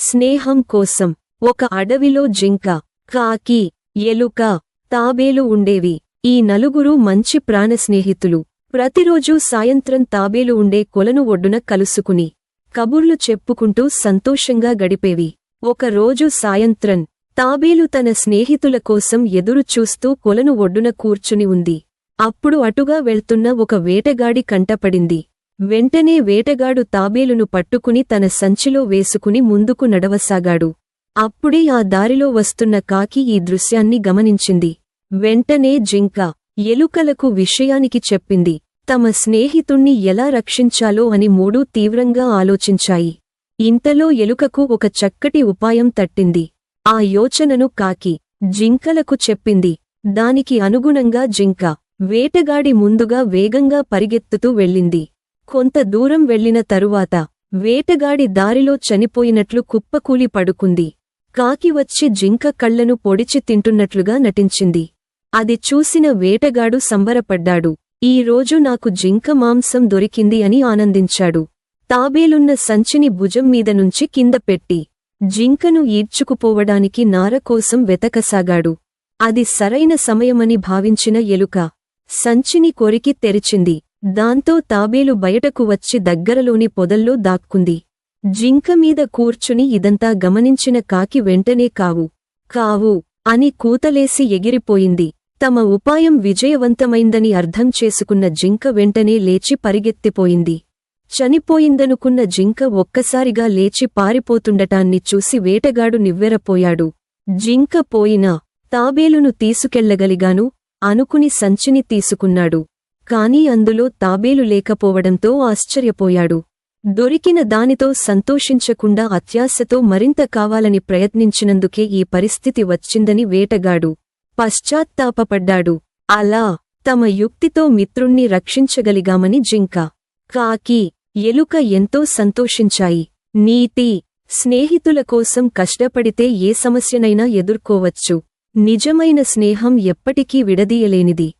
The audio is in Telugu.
స్నేహం కోసం. ఒక అడవిలో జింక కాకి ఎలుక తాబేలు ఉండేవి. ఈ నలుగురు మంచి ప్రాణ స్నేహితులు. ప్రతిరోజూ సాయంత్రం తాబేలు ఉండే కొలను ఒడ్డున కలుసుకుని కబుర్లు చెప్పుకుంటూ సంతోషంగా గడిపేవి. ఒకరోజు సాయంత్రం తాబేలు తన స్నేహితుల కోసం ఎదురుచూస్తూ కొలను ఒడ్డున కూర్చుని ఉంది. అప్పుడు అటుగా వెళ్తున్న ఒక వేటగాడి కంటపడింది. వెంటనే వేటగాడు తాబేలును పట్టుకుని తన సంచిలో వేసుకుని ముందుకు నడవసాగాడు. అప్పుడే ఆ దారిలో వస్తున్న కాకి ఈ దృశ్యాన్ని గమనించింది. వెంటనే జింక ఎలుకలకు విషయానికి చెప్పింది. తమ స్నేహితుణ్ణి ఎలా రక్షించాలో అని మూడూ తీవ్రంగా ఆలోచించాయి. ఇంతలో ఎలుకకు ఒక చక్కటి ఉపాయం తట్టింది. ఆ యోచనను కాకి జింకలకు చెప్పింది. దానికి అనుగుణంగా జింక వేటగాడి ముందుగా వేగంగా పరిగెత్తుతూ వెళ్ళింది. కొంత దూరం వెళ్ళిన తరువాత వేటగాడి దారిలో చనిపోయినట్లు కుప్పకూలి పడుకుంది. కాకి వచ్చి జింక కళ్ళను పొడిచి తింటున్నట్లుగా నటించింది. అది చూసిన వేటగాడు సంబరపడ్డాడు. ఈ రోజు నాకు జింక మాంసం దొరికింది అని ఆనందించాడు. తాబేలున్న సంచిని భుజం మీద నుంచి కింద పెట్టి జింకను ఈడ్చుకుపోవడానికి నార కోసం వెతకసాగాడు. అది సరైన సమయమని భావించిన ఎలుక సంచిని కొరికి తెరిచింది. దాంతో తాబేలు బయటకు వచ్చి దగ్గరలోని పొదల్లో దాక్కుంది. జింక మీద కూర్చుని ఇదంతా గమనించిన కాకి వెంటనే కావు కావు అని కూతలేసి ఎగిరిపోయింది. తమ ఉపాయం విజయవంతమైందని అర్థం చేసుకున్న జింక వెంటనే లేచి పరిగెత్తిపోయింది. చనిపోయిందనుకున్న జింక ఒక్కసారిగా లేచి పారిపోతుండటాన్ని చూసి వేటగాడు నివ్వెరపోయాడు. జింక పోయినా తాబేలును తీసుకెళ్ళగలిగాను అనుకుని సంచిని తీసుకున్నాడు. కాని అందులో తాబేలు లేకపోవడంతో ఆశ్చర్యపోయాడు. దొరికిన దానితో సంతోషించకుండా అత్యాశతో మరింత కావాలని ప్రయత్నించినందుకే ఈ పరిస్థితి వచ్చిందని వేటగాడు. పశ్చాత్తాపపడ్డాడు. అలా తమ యుక్తితో మిత్రుణ్ణి రక్షించగలిగామని జింక. కాకి ఎలుక ఎంతో సంతోషించాయి. నీతి స్నేహితుల కోసం కష్టపడితే ఏ సమస్యనైనా ఎదుర్కోవచ్చు. నిజమైన స్నేహం ఎప్పటికీ విడదీయలేనిది.